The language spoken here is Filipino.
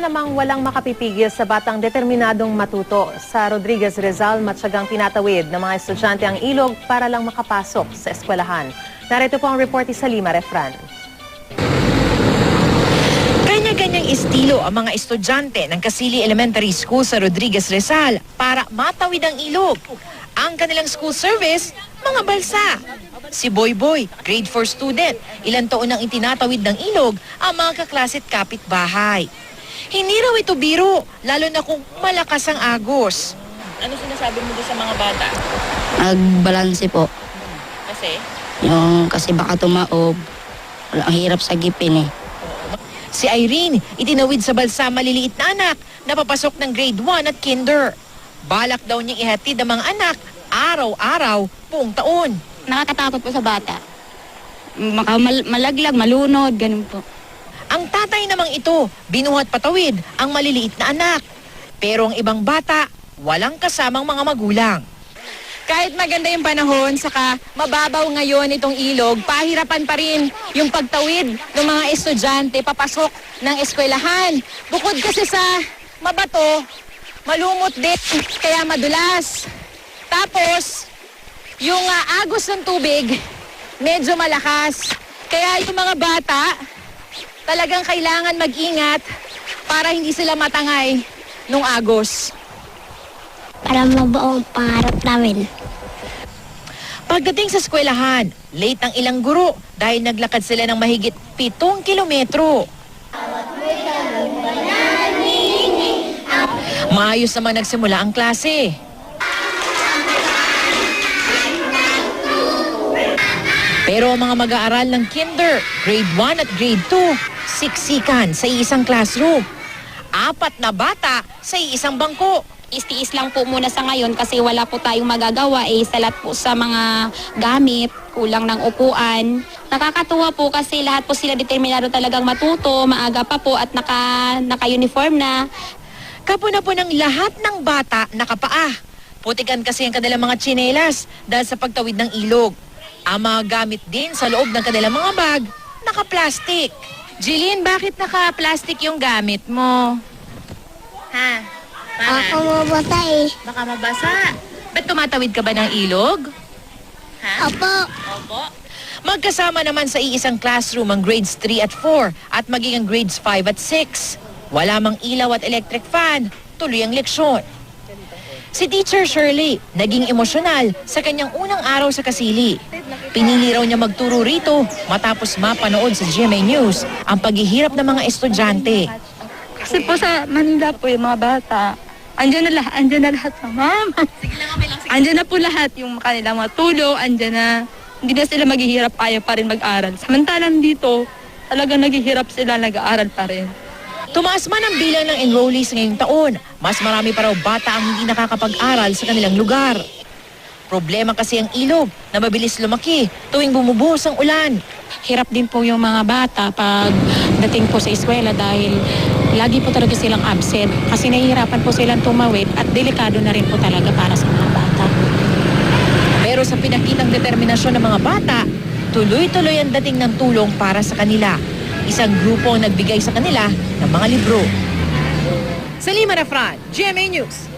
namang walang makapipigil sa batang determinadong matuto. Sa Rodriguez Rizal, matyagang tinatawid ng mga estudyante ang ilog para lang makapasok sa eskwelahan. Narito po ang report ni Salima Refran. Kanya-kanyang estilo ang mga estudyante ng Kasili Elementary School sa Rodriguez Rizal para matawid ang ilog. Ang kanilang school service, mga balsa. Si Boy Boy, grade 4 student, ilang taon nang itinatawid ng ilog ang mga kaklasit kapitbahay. Hindi raw ito biro, lalo na kung malakas ang agos. Ano sinasabi mo doon sa mga bata? Magbalanse po. Kasi? Yung, kasi baka tumaob. Ang hirap sa gipin eh. Si Irene, itinawid sa balsa maliliit na anak na papasok ng grade 1 at kinder. Balak daw niyang ihatid ang mga anak araw-araw buong taon. Nakakatakot po sa bata. Maka mal- malaglag, malunod, ganun po. Ang tatay namang ito, binuhat patawid ang maliliit na anak. Pero ang ibang bata, walang kasamang mga magulang. Kahit maganda yung panahon, saka mababaw ngayon itong ilog, pahirapan pa rin yung pagtawid ng mga estudyante papasok ng eskwelahan. Bukod kasi sa mabato, malumot din, kaya madulas. Tapos, yung ah, agos ng tubig, medyo malakas. Kaya yung mga bata, talagang kailangan mag-ingat para hindi sila matangay nung agos. para mabuo ang pangarap namin. Pagdating sa eskwelahan, late ang ilang guro dahil naglakad sila ng mahigit pitong kilometro. Maayos naman nagsimula ang klase. Pero ang mga mag-aaral ng kinder, grade 1 at grade 2, siksikan sa iisang classroom. Apat na bata sa iisang bangko. Istiis lang po muna sa ngayon kasi wala po tayong magagawa eh salat po sa mga gamit, kulang ng upuan. Nakakatuwa po kasi lahat po sila determinado talagang matuto, maaga pa po at naka, naka-uniform na. Kapuna po ng lahat ng bata nakapaa. Putikan kasi ang kanilang mga tsinelas dahil sa pagtawid ng ilog. Ang mga gamit din sa loob ng kanilang mga bag, naka-plastic. Jillian, bakit naka-plastic yung gamit mo? Ha? Ako mabasa eh. Baka mabasa. Ba't tumatawid ka ba ng ilog? Opo. Magkasama naman sa iisang classroom ang grades 3 at 4 at maging ang grades 5 at 6. Wala mang ilaw at electric fan, tuloy ang leksyon. Si Teacher Shirley, naging emosyonal sa kanyang unang araw sa Kasili. Pinili raw niya magturo rito matapos mapanood sa GMA News ang paghihirap ng mga estudyante. Kasi po sa Manila po yung mga bata, andyan na lahat, andyan na lahat ng mama. Andyan na po lahat yung kanilang mga tulong, andyan na, hindi na sila maghihirap, ayaw pa rin mag-aral. Samantalang dito, talagang naghihirap sila, nag-aaral pa rin. Tumaas man ang bilang ng enrollees ngayong taon, mas marami pa raw bata ang hindi nakakapag-aral sa kanilang lugar. Problema kasi ang ilog na mabilis lumaki tuwing bumubuhos ang ulan. Hirap din po yung mga bata pag dating po sa eskwela dahil lagi po talaga silang absent kasi nahihirapan po silang tumawid at delikado na rin po talaga para sa mga bata. Pero sa pinakitang determinasyon ng mga bata, tuloy-tuloy ang dating ng tulong para sa kanila. Isang grupo ang nagbigay sa kanila ng mga libro. Salima Rafran, GMA News.